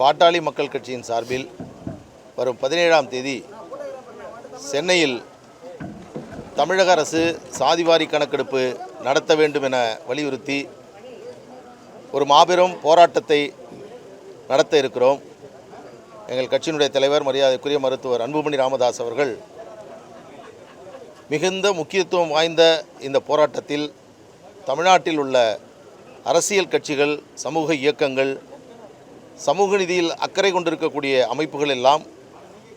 பாட்டாளி மக்கள் கட்சியின் சார்பில் வரும் பதினேழாம் தேதி சென்னையில் தமிழக அரசு சாதிவாரி கணக்கெடுப்பு நடத்த வேண்டும் என வலியுறுத்தி ஒரு மாபெரும் போராட்டத்தை நடத்த இருக்கிறோம். எங்கள் கட்சியினுடைய தலைவர் மரியாதைக்குரிய மருத்துவர் அன்புமணி ராமதாஸ் அவர்கள் மிகுந்த முக்கியத்துவம் வாய்ந்த இந்த போராட்டத்தில் தமிழ்நாட்டில் உள்ள அரசியல் கட்சிகள் சமூக இயக்கங்கள் சமூக நிதியில் அக்கறை கொண்டிருக்கக்கூடிய அமைப்புகள் எல்லாம்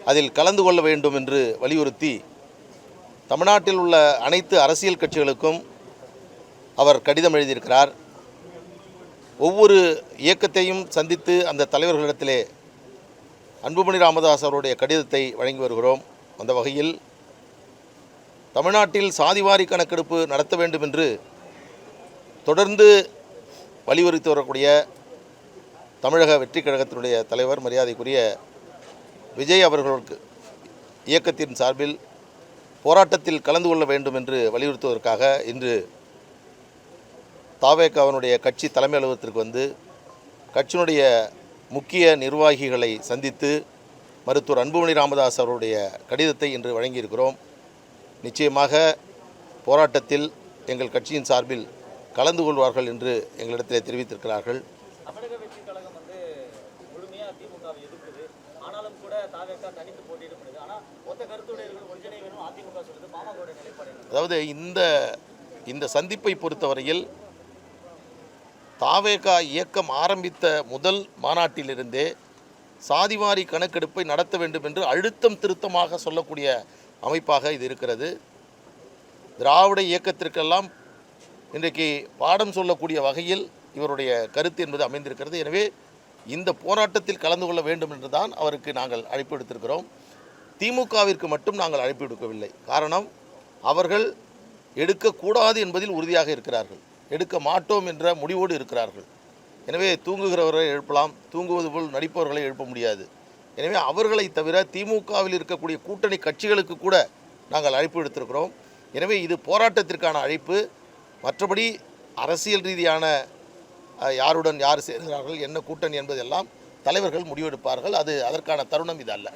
அதில் கலந்து கொள்ள வேண்டும் என்று வலியுறுத்தி தமிழ்நாட்டில் உள்ள அனைத்து அரசியல் கட்சிகளுக்கும் அவர் கடிதம் எழுதியிருக்கிறார். ஒவ்வொரு இயக்கத்தையும் சந்தித்து அந்த தலைவர்களிடத்திலே அன்புமணி ராமதாஸ் அவருடைய கடிதத்தை வழங்கி வருகிறோம். அந்த வகையில் தமிழ்நாட்டில் சாதிவாரி கணக்கெடுப்பு நடத்த வேண்டும் என்று தொடர்ந்து வலியுறுத்தி வரக்கூடிய தமிழக வெற்றிக் கழகத்தினுடைய தலைவர் மரியாதைக்குரிய விஜய் அவர்களுக்கு இயக்கத்தின் சார்பில் போராட்டத்தில் கலந்து கொள்ள வேண்டும் என்று வலியுறுத்துவதற்காக இன்று தாவேக்காவினுடைய கட்சி தலைமை அலுவலகத்திற்கு வந்து கட்சியினுடைய முக்கிய நிர்வாகிகளை சந்தித்து மருத்துவர் அன்புமணி ராமதாஸ் அவருடைய கடிதத்தை இன்று வழங்கியிருக்கிறோம். நிச்சயமாக போராட்டத்தில் எங்கள் கட்சியின் சார்பில் கலந்து கொள்வார்கள் என்று எங்களிடத்திலே தெரிவித்திருக்கிறார்கள் தமிழக வெற்றி கழகம் வந்து முழுமையா திமுகவை எதிர்க்குது ஆனாலும் கூட தாவேக்கா தனித்து போட்டியிடப்படுது ஆனால் மொத்த கருத்துடையர்கள் ஒன்றிணை வேணும் அதிமுக சொல்லுது பாமக நிலைப்பாடு அதாவது இந்த இந்த சந்திப்பை பொறுத்தவரையில் தாவேகா இயக்கம் ஆரம்பித்த முதல் மாநாட்டிலிருந்தே சாதிவாரி கணக்கெடுப்பை நடத்த வேண்டும் என்று அழுத்தம் திருத்தமாக சொல்லக்கூடிய அமைப்பாக இது இருக்கிறது. திராவிட இயக்கத்திற்கெல்லாம் இன்றைக்கு பாடம் சொல்லக்கூடிய வகையில் இவருடைய கருத்து என்பது அமைந்திருக்கிறது. எனவே இந்த போராட்டத்தில் கலந்து கொள்ள வேண்டும் என்று தான் அவருக்கு நாங்கள் அழைப்பு விடுத்திருக்கிறோம். திமுகவிற்கு மட்டும் நாங்கள் அழைப்பு விடுக்கவில்லை. காரணம் அவர்கள் எடுக்கக்கூடாது என்பதில் உறுதியாக இருக்கிறார்கள். எடுக்க மாட்டோம் என்ற முடிவோடு இருக்கிறார்கள். எனவே தூங்குகிறவர்களை எழுப்பலாம் தூங்குவது போல் நடிப்பவர்களை எழுப்ப முடியாது. எனவே அவர்களை தவிர திமுகவில் இருக்கக்கூடிய கூட்டணி கட்சிகளுக்கு கூட நாங்கள் அழைப்பு எடுத்திருக்கிறோம் எனவே இது போராட்டத்திற்கான அழைப்பு. மற்றபடி அரசியல் ரீதியான யாருடன் யார் சேர்கிறார்கள் என்ன கூட்டணி என்பதெல்லாம் தலைவர்கள் முடிவெடுப்பார்கள். அது அதற்கான தருணம் இது அல்ல.